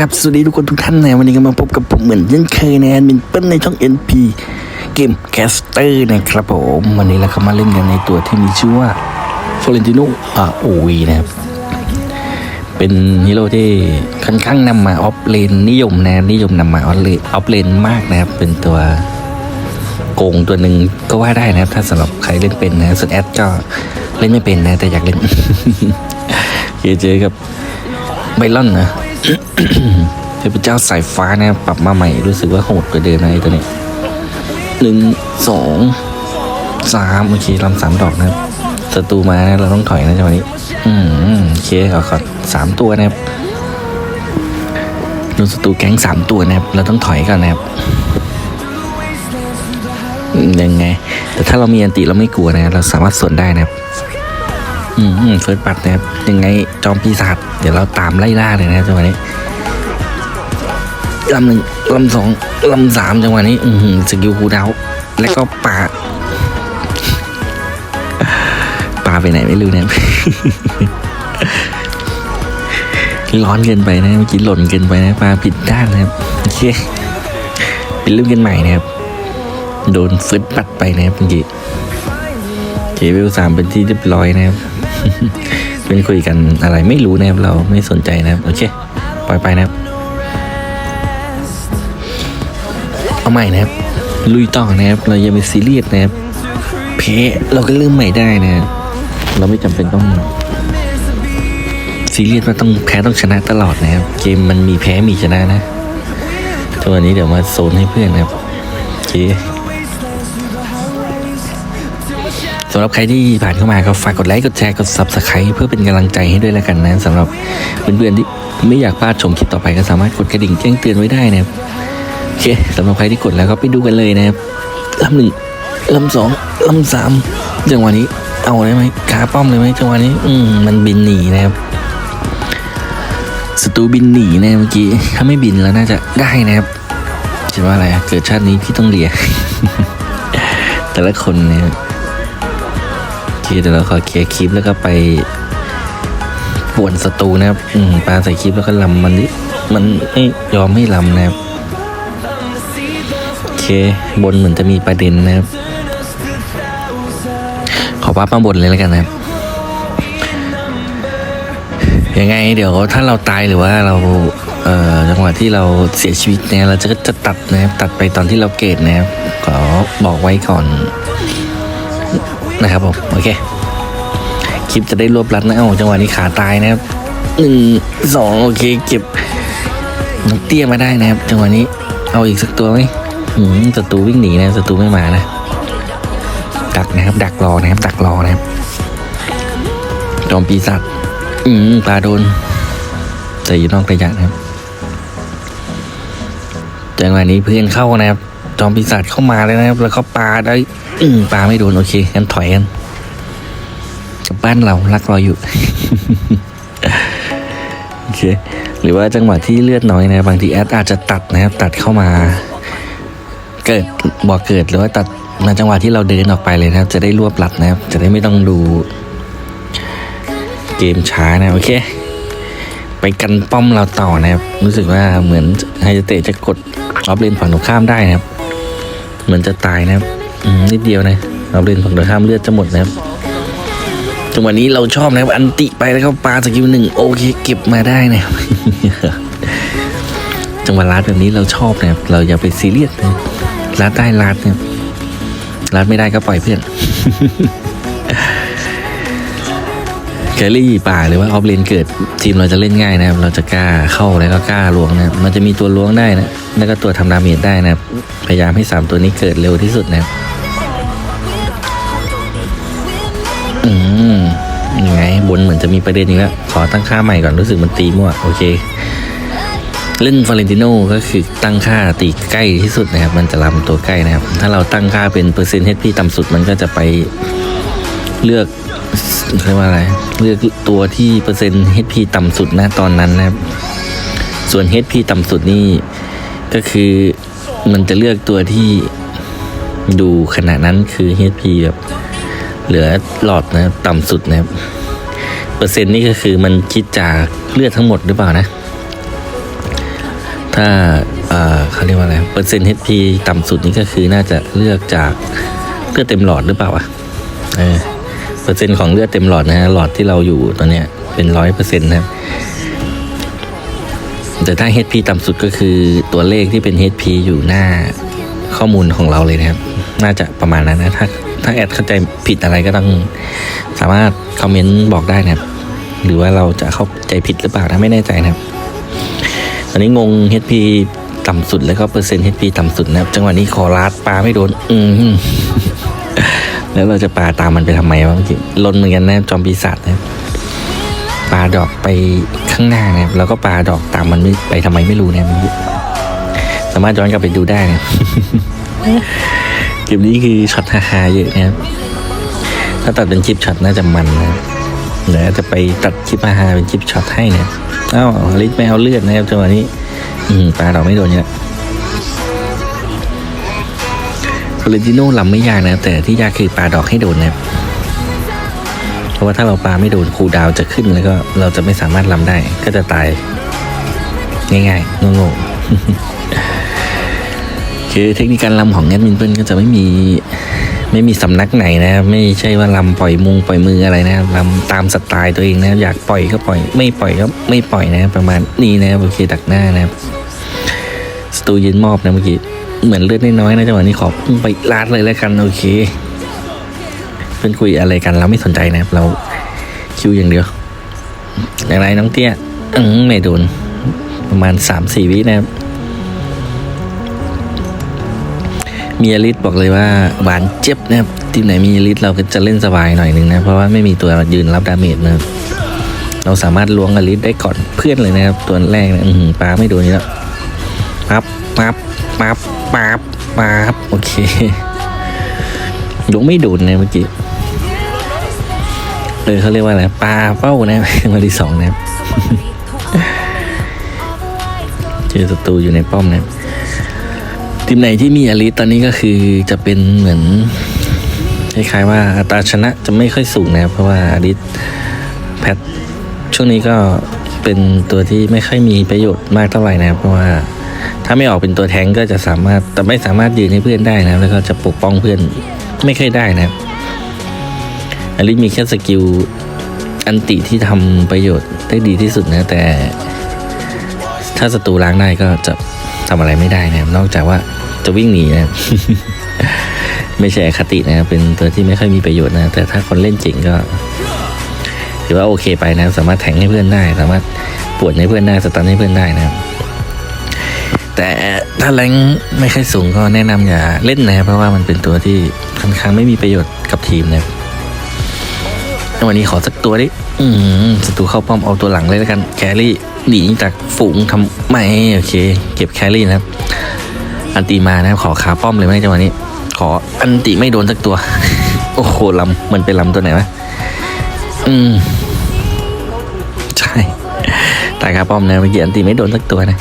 ก็กราบสวัสดีทุกคนทุกท่านนะวันนี้ก็มาพบกับผมเหมือนเช่นเคยนะแอดมินเปิ้ลในช่อง NP เกมแคสเตอร์นะครับผมวันนี้เราเข้ามาเล่นกันในตัวที่มีชื่อว่าฟลอเรนติโนอาโอวีนะครับ เป็นฮีโร่ที่ค่อนข้างนำมาออฟเลนนิยมนะนิยมนำมาออฟเลนออฟเลนมากนะครับ เป็นตัวโกงตัวหนึ่งก็ว่าได้นะครับ ถ้าสำหรับใครเล่นเป็นนะส่วนแอดก็เล่นไม่เป็นนะ แต่อยากเล่นเจอเจอกับไบลอนนะ เทพเจ้าสายฟ้านะปรับมาใหม่รู้สึกว่าโหดกว่าเดิมนะไอ้ตัวนี้หนึ่งสองสามโอเคลำสามดอกนะครับศัตรูมานะเราต้องถอยนะจังหวะนี้ อืมโอเคขอขอสามตัวนะครับโดนศัตรูแก๊งสามตัวนะครับ เราต้องถอยก่อนนะครับยังไง แต่ถ้าเรามีอันติเราไม่กลัวนะ เราสามารถสวนได้นะครับ อืมเฟิร์สปัดนะครับยังไงจอมปีศาจเดี๋ยวเราตามไล่ล่าเลยนะครับจังหวะนี้ลำหนึ่งลำสองลำสามจังหวะนี้ อืมสกิลคูดาวแล้วก็ป่าป่าไปไหนไม่รู้นะครับร้อนเกินไปนะเมื่อกี้หล่นเกินไปนะปลาผิดด้านนะครับโอเคเป็นเรื่องกันใหม่นะครับ โดนฟึดปัดไปนะครับเมื่อกี้เคเวลสามเป็นที่เรียบร้อยนะครับ เป็นคุยกันอะไรไม่รู้นะครับเราไม่สนใจนะครับโอเคปล่อยไปนะครับ เอาใหม่นะครับ ลุยต่อนะครับ เราอย่าไปซีเรียสนะครับเพเราก็เริ่มใหม่ได้นะครับเราไม่จำเป็นต้องซีเรียสว่าต้องแพ้ต้องชนะตลอดนะครับ เกมมันมีแพ้มีชนะนะตัวนี้เดี๋ยวมาโซนให้เพื่อนนะครับโอเค สำหรับใครที่ผ่านเข้ามาก็ฝากกดไลค์กดแชร์กด subscribe เพื่อเป็นกำลังใจให้ด้วยแล้วกันนะสำหรับเพื่อนๆที่ไม่อยากพลาดชมคลิปต่อไปก็สามารถกดกระดิ่งแจ้งเตือนไว้ได้นะครับโอเคสำหรับใครที่กดแล้วก็ไปดูกันเลยนะครับลำหนึ่งลำสองลำสามจังหวะนี้เอาได้ไหมขาป้อมเลยไหมจังหวะนี้ อืมมันบินหนีนะครับศัตรูบินหนีนะเมื่อกี้ถ้าไม่บินแล้วน่าจะได้นะครับคิดว่าอะไรอะเกิดชาตินี้พี่ต้องเลียแต่ละคนเนี่ย เคเดี๋ยวเราขอเคลียร์คลิปแล้วก็ไปป่วนศัตรูนะครับ อืมปลาใส่คลิปแล้วก็ลำมันนี่มันไม่ยอมให้ลำนะครับ โอเค บนเหมือนจะมีประเด็นนะครับ ขอป้ามาบนเลยแล้วกันนะครับ ยังไง เดี๋ยวถ้าเราตายหรือว่าเราเอ่อจังหวะที่เราเสียชีวิตเนี่ยเราจะจะตัดนะครับ ตัดไปตอนที่เราเกตนะครับ ขอบอกไว้ก่อน นะครับผมโอเคคลิปจะได้รวบรัดนะเอ้าจังหวะนี้ขาตายนะครับหนึ่งสองโอเคเก็บนกเตี้ยมาได้นะครับ จังหวะนี้เอาอีกสักตัวไหมหืมศัตรูวิ่งหนีนะศัตรูไม่มานะ ดักนะครับ ดักรอนะครับ ดักรอนะครับจอมปีศาจอืมปลาโดนแต่อยู่นอกระยะนะครับจังหวะนี้เพื่อนเข้านะครับ จอมปีศาจเข้ามาเลยนะครับ แล้วก็ปลาได้อืปลาไม่โดนโอเคงั้นถอยกันกลับบ้านเรารักราอยู่โอเคหรือว่าจังหวะที่เลือดน้อยนะบางทีแอดอาจจะตัดนะครับ ตัดเข้ามา เกิดบอกเกิดหรือว่าตัดมาจังหวะที่เราเดินออกไปเลยนะครับ จะได้รวบรัดนะครับ จะได้ไม่ต้องดู เกมช้านะโอเค ไปกันป้อมเราต่อนะครับ รู้สึกว่าเหมือนไฮเตะจะกดออฟเลนฝั่งตรงข้ามได้นะครับ เหมือนจะตายนะครับนิดเดียวนะออฟเลนฝั่งตรงข้ามเลือดจะหมดนะครับจังหวะนี้เราชอบนะครับอันติไปแล้วก็ปาสกิลหนึ่งโอเคเก็บมาได้นะครับจังหวะลาดแบบนี้เราชอบนะครับเราอย่าไปซีเรียสนะลาดได้ลาดนะครับลาดไม่ได้ก็ปล่อยเพื่อนแครี่ป่าหรือว่าออฟเลนเกิดทีมเราจะเล่นง่ายนะครับ เราจะกล้าเข้าแล้วก็กล้าล้วงนะมันจะมีตัวล้วงได้นะ แล้วก็ตัวทำดาเมจได้นะครับ พยายามให้สามตัวนี้เกิดเร็วที่สุดนะครับ อืมยังไงบนเหมือนจะมีประเด็นอีกแล้ว ขอตั้งค่าใหม่ก่อนรู้สึกมันตีมั่วโอเค เล่นฟาเรนติโนก็คือตั้งค่าตีใกล้ที่สุดนะครับ มันจะลำตัวใกล้นะครับ ถ้าเราตั้งค่าเป็นเปอร์เซ็นต์ HP ต่ำสุดมันก็จะไปเลือกเรียกว่าอะไร เลือกตัวที่เปอร์เซ็นต์ HP ต่ำสุดนะตอนนั้นนะครับ ส่วน HP ต่ำสุดนี่ ก็คือมันจะเลือกตัวที่ดูขณะนั้นคือ HP แบบเหลือหลอดนะต่ำสุดนะครับ เปอร์เซ็นต์นี่ก็คือมันคิดจากเลือดทั้งหมดหรือเปล่านะ ถ้าเอ่อเขาเรียกว่าอะไร เปอร์เซ็นต์ HP ต่ำสุดนี่ก็คือน่าจะเลือกจากเลือดเต็มหลอดหรือเปล่าวะเออเปอร์เซ็นต์ของเลือดเต็มหลอดนะฮะหลอดที่เราอยู่ตอนเนี้ยเป็นร้อยเปอร์เซ็นต์นะครับ แต่ถ้า HP ต่ำสุดก็คือตัวเลขที่เป็น HP อยู่หน้าข้อมูลของเราเลยนะครับ น่าจะประมาณนั้นนะ ถ้าถ้าแอดเข้าใจผิดอะไรก็ต้องสามารถคอมเมนต์บอกได้นะครับ หรือว่าเราจะเข้าใจผิดหรือเปล่านะไม่แน่ใจนะครับ ตอนนี้งง HP ต่ำสุดแล้วก็เปอร์เซ็นต์ HP ต่ำสุดนะครับ จังหวะนี้ขอลาดปลาไม่โดน อืมแล้วเราจะปลาตามมันไปทำไมวะเมื่อกี้ลนเหมือนกันนะจอมปีศาจนะครับปาดอกไป ข้างหน้านะครับแล้วก็ปาดอกตามมันไม่ไปทำไมไม่รู้เมื่อกี้สามารถย้อนกลับไปดูได้นะคลิปนี้คือช็อตฮาๆเยอะนะครับถ้าตัดเป็นคลิปช็อตน่าจะมันนะเดี๋ยวจะไปตัดคลิปฮาเป็นคลิปช็อตให้เนี่ยอ้าวลิสไม่เอาเลือดนะครับจังหวะนี้ อืมปลาดอกไม่โดนเนี่ยฟลอเรนติโน่ลำไม่ยากนะแต่ที่ยากคือปลาดอกให้โดนนะครับ ราะว่าถ้าเราปลาไม่โดนคูดาวจะขึ้นแล้วก็เราจะไม่สามารถลำได้ ก็จะตาย ง่ายๆโง่ๆคือเทคนิคการลำของแอดมินเปิ้ลก็จะไม่มีไม่มีสำนักไหนนะไม่ใช่ว่าลำปล่อยมุงปล่อยมืออะไรนะครับลำตามสไตล์ตัวเองนะอยากปล่อยก็ปล่อย ไม่ปล่อยก็ไม่ปล่อยนะ ประมาณนี้นะโอเคดักหน้านะสตูยืนมอบนะเมื่อกี้เหมือนเลือดน้อยๆนะจังหวะนี้ขอพุ่งไปลาดเลยแล้วกันโอเค เพื่อนคุยอะไรกันเราไม่สนใจนะครับ เราคิวอย่างเดียวอะไรน้องเตี้ยอืมไม่โดน ประมาณสามสี่วินะครับมีอลิสบอกเลยว่าหวานเจ็บนะครับทีมไหนมีอลิสเราก็จะเล่นสบายหน่อยหนึ่งนะ เพราะว่าไม่มีตัวยืนรับดาเมจนะครับเราสามารถล้วงอลิสได้ก่อนเพื่อนเลยนะครับ ตัวแรกนี่ยอื้อปลาไม่โดนนี่แล้วปั๊บปั๊บปั๊บปั๊บปั๊บโอเคล้วงไม่โดนนะเมื่อกี้ ออเขาเรียกว่าอะไรปลาเป้านะวันที่สองนะครับเจอศัตรูอยู่ในป้อมนะครับทีมไหนที่มีอลิสตอนนี้ก็คือจะเป็นเหมือนคล้ายๆว่าอัตราชนะจะไม่ค่อยสูงนะครับเพราะว่าอลิสแพทช่วงนี้ก็เป็นตัวที่ไม่ค่อยมีประโยชน์มากเท่าไหร่นะครับเพราะว่าถ้าไม่ออกเป็นตัวแทงก็จะสามารถแต่ไม่สามารถยืนให้เพื่อนได้นะแล้วก็จะปกป้องเพื่อนไม่ค่อยได้นะครับ อลิสมีแค่สกิลอันติที่ทำประโยชน์ได้ดีที่สุดนะ แต่ถ้าศัตรูล้างได้ก็จะทำอะไรไม่ได้นะครับนอกจากว่าจะวิ่งหนีนะครับไม่ใช่คตินะครับเป็นตัวที่ไม่ค่อยมีประโยชน์นะ แต่ถ้าคนเล่นเจ๋งก็ถือว่าโอเคไปนะสามารถแทงให้เพื่อนได้ สามารถปวดให้เพื่อนได้สตันให้เพื่อนได้นะครับแต่ถ้าแรงไม่ค่อยสูงก็แนะนำอย่าเล่นนะเพราะว่ามันเป็นตัวที่ค่อนข้างไม่มีประโยชน์กับทีมนะครับ วันนี้ขอสักตัวดิ อืมศัตรูเข้าป้อมเอาตัวหลังเลยแล้วกันแครี่หนีจากฝูงทำไม่โอเค เก็บแครี่นะครับ อันตีมานะครับขอขาป้อมเลยไหมจังหวะนี้ ขออันติไม่โดนสักตัว โอ้โหลำมันเป็นลำตัวไหนวะอืมใช่ตายขาป้อมนะเมื่อกี้อันติไม่โดนสักตัวนะ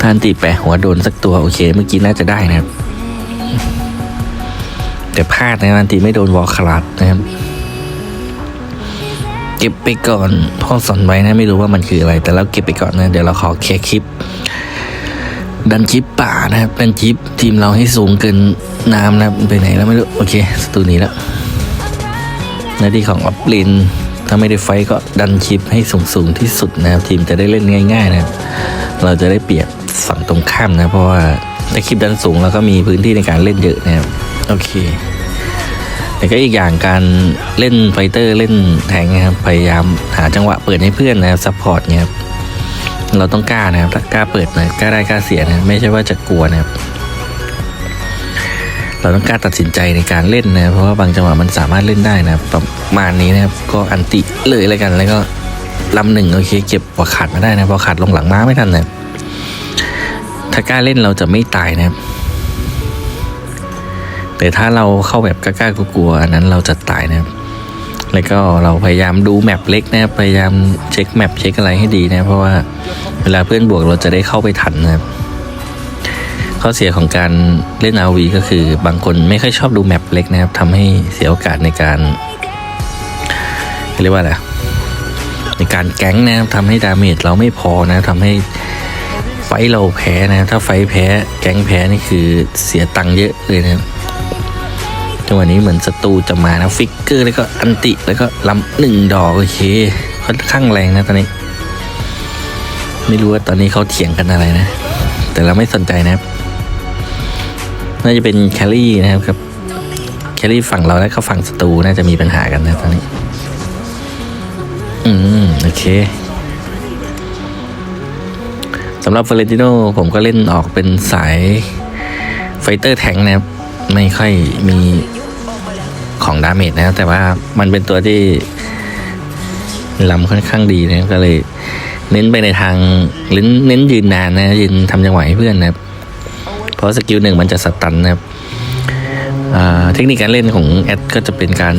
ถ้าอันติแปะหัวโดนสักตัวโอเค เมื่อกี้น่าจะได้นะครับแต่พลาดนะอันติไม่โดนวอลคลาดนะครับ เก็บไปก่อนพ่อสอนไว้นะไม่รู้ว่ามันคืออะไร แต่เราเก็บไปก่อนนะ เดี๋ยวเราขอแค่คลิป ดันคลิปป่านะครับดันคลิปทีมเราให้สูงเกินน้ำนะครับไปไหนแล้วไม่รู้ โอเคสตูนี้แล้วหน้าที่ของออฟลินถ้าไม่ได้ไฟก็ดันคลิปให้สูงสูงที่สุดนะครับทีมจะได้เล่นง่าย ๆ นะครับเราจะได้เปรียบฝั่งตรงข้ามนะ เพราะว่าถ้าคลิปดันสูงเราก็มีพื้นที่ในการเล่นเยอะนะครับโอเค แต่ก็อีกอย่างการเล่นไฟเตอร์เล่นแทงนะครับพยายามหาจังหวะเปิดให้เพื่อนนะครับซัพพอร์ตเนี่ยครับเราต้องกล้านะครับถ้ากล้าเปิดนะกล้าได้กล้าเสียนะไม่ใช่ว่าจะกลัวนะครับ เราต้องกล้าตัดสินใจในการเล่นนะเพราะว่าบางจังหวะมันสามารถเล่นได้นะครับประมาณนี้นะครับ ก็อันติเลยแล้วกันแล้วก็ลำหนึ่งโอเค เก็บหัวขาดมาได้นะพอขาดลงหลังม้าไม่ทันนะถ้ากล้าเล่นเราจะไม่ตายนะครับ แต่ถ้าเราเข้าแบบกล้าๆกลัวๆอันนั้นเราจะตายนะครับ แล้วก็เราพยายามดูแมปเล็กนะครับพยายามเช็คแมปเช็คอะไรให้ดีนะเพราะว่าเวลาเพื่อนบวกเราจะได้เข้าไปทันนะครับข้อเสียของการเล่น RV ก็คือบางคนไม่ค่อยชอบดูแมปเล็กนะครับทำให้เสียโอกาสในการเรียกว่าอะไรในการแก๊งนะครับทำให้ดาเมจเราไม่พอนะทำให้ไฟเราแพ้นะ ถ้าไฟแพ้แก๊งแพ้นี่คือเสียตังค์เยอะเลยนะครับ จังหวะนี้เหมือนศัตรูจะมานะฟิกเกอร์แล้วก็อันติแล้วก็ลำหนึ่งดอกโอเคค่อนข้างแรงนะตอนนี้ ไม่รู้ว่าตอนนี้เขาเถียงกันอะไรนะ แต่เราไม่สนใจนะครับ น่าจะเป็นแคลรี่นะครับครับแคลรี่ฝั่งเราและก็ฝั่งศัตรูน่าจะมีปัญหากันนะตอนนี้ อืมโอเคสำหรับเฟรนติโนผมก็เล่นออกเป็นสายไฟเตอร์แทงนะครับ ไม่ค่อยมี ของดาเมจนะ แต่ว่ามันเป็นตัวที่ลำค่อนข้างดีนะก็เลย เน้นไปในทางเน้นเน้นยืนนานนะ ยืนทำจังหวะให้เพื่อนนะครับ เพราะสกิลหนึ่งมันจะสตันนะครับเทคนิคการเล่นของแอดก็จะเป็นการ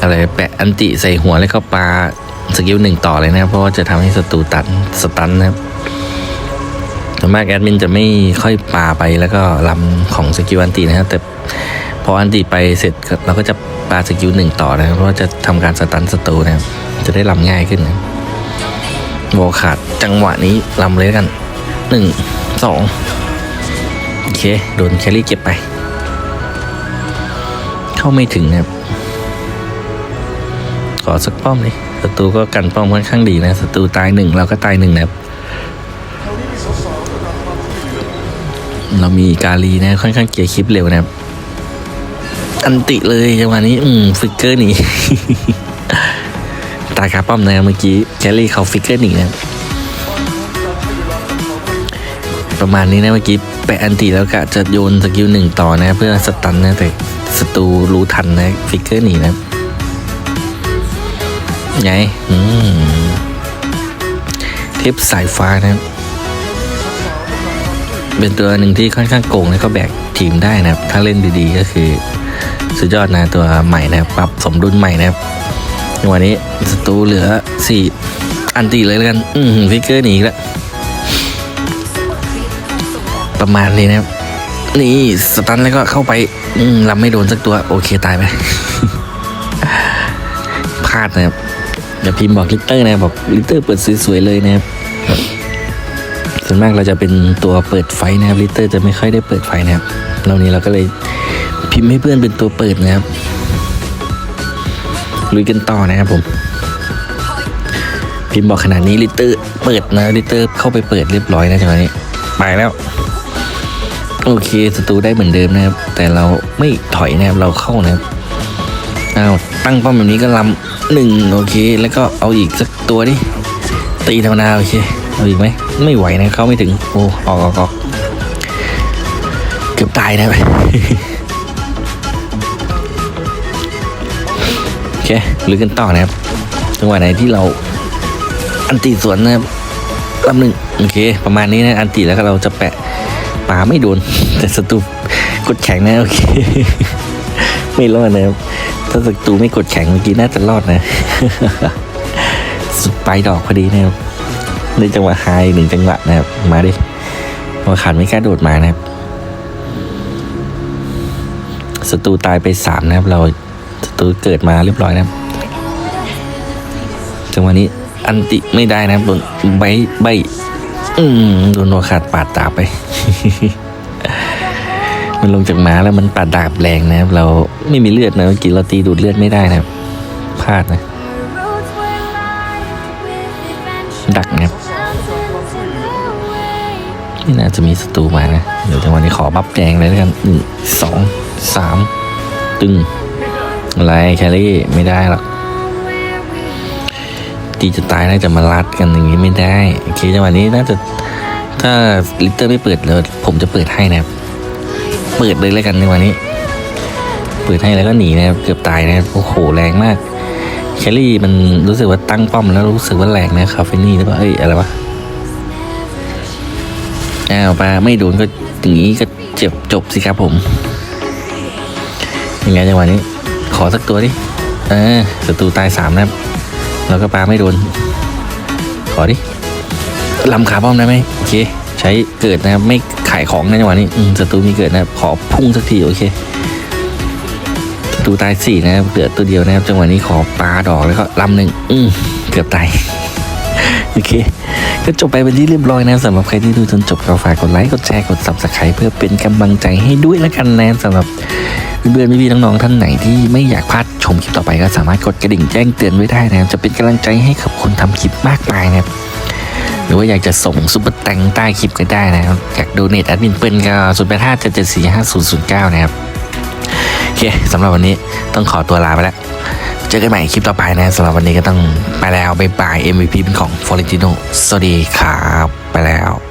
อะไรแปะอันติใส่หัวแล้วก็ปาสกิลหนึ่งต่อเลยนะครับเพราะว่าจะทำให้ศัตรูตันสตันนะครับส่วนมากแอดมินจะไม่ค่อยปาไปแล้วก็ลำของสกิลอันตินะครับแต่ พออันติไปเสร็จเราก็จะปาสกิลหนึ่งต่อนะครับเพราะจะทำการสตันศัตรูนะครับจะได้ลำง่ายขึ้นนะโวขาดจังหวะนี้ลำเลยกันหนึ่งสองโอเคโดนแคลรี่เก็บไป เข้าไม่ถึงนะครับ ขอสักป้อมเลยศัตรูก็กันป้อมค่อนข้างดีนะศัตรูตายหนึ่งเราก็ตายหนึ่งนะครับเรามีกาลีนะค่อนข้างเกียร์คลิปเร็วนะครับ อันติเลยจังหวะนี้ อืมฟิกเกอร์หนีตาคาป้อมนะเมื่อกี้แคลรี่เขาฟิกเกอร์หนีนะประมาณนี้นะเมื่อกี้แปะอันติแล้วกะจะโยนสกิลหนึ่งต่อนะ เพื่อสตันนะแต่ศัตรูรู้ทันนะฟิกเกอร์หนีนะไงอืมเทปสายฟ้านะเป็นตัวหนึ่งที่ค่อนข้างโกงแล้วก็แบกทีมได้นะครับ ถ้าเล่นดีๆก็คือ สุดยอดนะตัวใหม่นะครับปรับสมดุลใหม่นะครับวันนี้ศัตรูเหลือสี่อันตีเลยแล้วกัน อืมฟิกเกอร์หนีอีกแล้ว ประมาณนี้นะครับ นี่สตันแล้วก็เข้าไป อืมลำไม่โดนสักตัว โอเคตายไปพลาดนะครับเดี๋ยวพิมพ์บอกลิตเตอร์นะครับบอกลิตเตอร์เปิดสวยๆเลยนะครับส่วนมากเราจะเป็นตัวเปิดไฟนะครับลิตเตอร์จะไม่ค่อยได้เปิดไฟนะครับเรานี้เราก็เลย พิมพ์ให้เพื่อนเป็นตัวเปิดนะครับลุยกันต่อนะครับผม พิมพ์บอกขนาดนี้ลิตเตอร์เปิดนะลิตเตอร์เข้าไปเปิดเรียบร้อยนะจังหวะนี้ไปแล้ว โอเคศัตรูได้เหมือนเดิมนะครับ แต่เราไม่ถอยนะครับเราเข้านะครับอ้าวตั้งป้อมแบบนี้ก็ลำหนึ่งโอเค แล้วก็เอาอีกสักตัวดิตีธรรมดาโอเคเอาอีกไหมไม่ไหวนะเข้าไม่ถึงโอ้ออกออกออกเกือบตายนะ เคลุยกันต่อนะครับจังหวะไหนที่เราอันตีสวนนะครับลำหนึ่งโอเค ประมาณนี้นะอันตีแล้วก็เราจะแปะปาไม่โดน แต่ศัตรูกดแข็งนะโอเค ไม่รอดนะครับถ้าศัตรูไม่กดแข็งเมื่อกี้น่าจะรอดนะสุดปลายดอกพอดีนะครับในจังหวะไฮหนึ่งจังหวะนะครับมาดิพอขาดไม่กล้าโดดมานะครับศัตรูตายไปสามนะครับเรา ตรูเกิดมาเรียบร้อยนะจังหวะนี้อันติไม่ได้นะครับโดนใบใบอืมโดนโนขาดปาดดาบไป มันลงจากม้าแล้วมันปาดดาบแรงนะครับ เราไม่มีเลือดนะเมื่อกี้เราตีดูดเลือดไม่ได้นะครับพลาดนะ ดักนะครับไม่น่าจะมีศัตรูมานะ เดี๋ยวจังหวะนี้ขอบัฟแดงเลยแล้วกันหนึ่งสองสามตึง อะไรแคลรี่ไม่ได้หรอกตีจะตายน่าจะมาลัดกันอย่างนี้ไม่ได้โอเคจังหวะนี้น่าจะถ้าลิตเตอร์ไม่เปิดเลยผมจะเปิดให้นะครับ เปิดเลยแล้วกันในวันนี้ เปิดให้แล้วก็หนีนะครับเกือบตายนะครับโอ้โหแรงมากแคลรี่มันรู้สึกว่าตั้งป้อมแล้วรู้สึกว่าแรงนะคาเฟนี่หรือเปล่าเอ้ยอะไรวะอ้าวปลาไม่โดนก็อย่างนี้ก็เจ็บจบสิครับผมยังไงจังหวะนี้ ขอสักตัวดิ เออศัตรูตายสามนะครับ แล้วก็ปลาไม่โดน ขอดิลำขาป้อมได้ไหมโอเค ใช้เกิดนะครับ ไม่ขายของในจังหวะนี้ศัตรูมีเกิดนะครับ ขอพุ่งสักทีโอเคศัตรูตายสี่นะครับเหลือตัวเดียวนะครับ จังหวะนี้ขอปลาดอกแล้วก็ลำหนึ่งอืมเกือบตายโอเคก็จบไปเป็นที่เรียบร้อยนะสำหรับใครที่ดูจนจบก็ฝากกดไลค์กดแชร์กด subscribe เพื่อเป็นกำลังใจให้ด้วยแล้วกันนะสำหรับ เพื่อนๆพี่ๆน้องๆท่านไหนที่ไม่อยากพลาดชมคลิปต่อไปก็สามารถกดกระดิ่งแจ้งเตือนไว้ได้นะครับจะเป็นกำลังใจให้กับคนทำคลิปมากมายนะครับหรือว่าอยากจะส่งซุปเปอร์แตงใต้คลิปก็ได้นะครับอยากดูเน็ตแอดมินเปิ้ลก็ศูนย์แปดห้าเจ็ดเจ็ดสี่ห้าศูนย์ศูนย์เก้านะครับโอเคสำหรับวันนี้ต้องขอตัวลาไปแล้วเจอกันใหม่คลิปต่อไปนะสำหรับวันนี้ก็ต้องไปแล้วบายบาย MVP เป็นของฟอร์เรนติโนสวัสดีครับไปแล้ว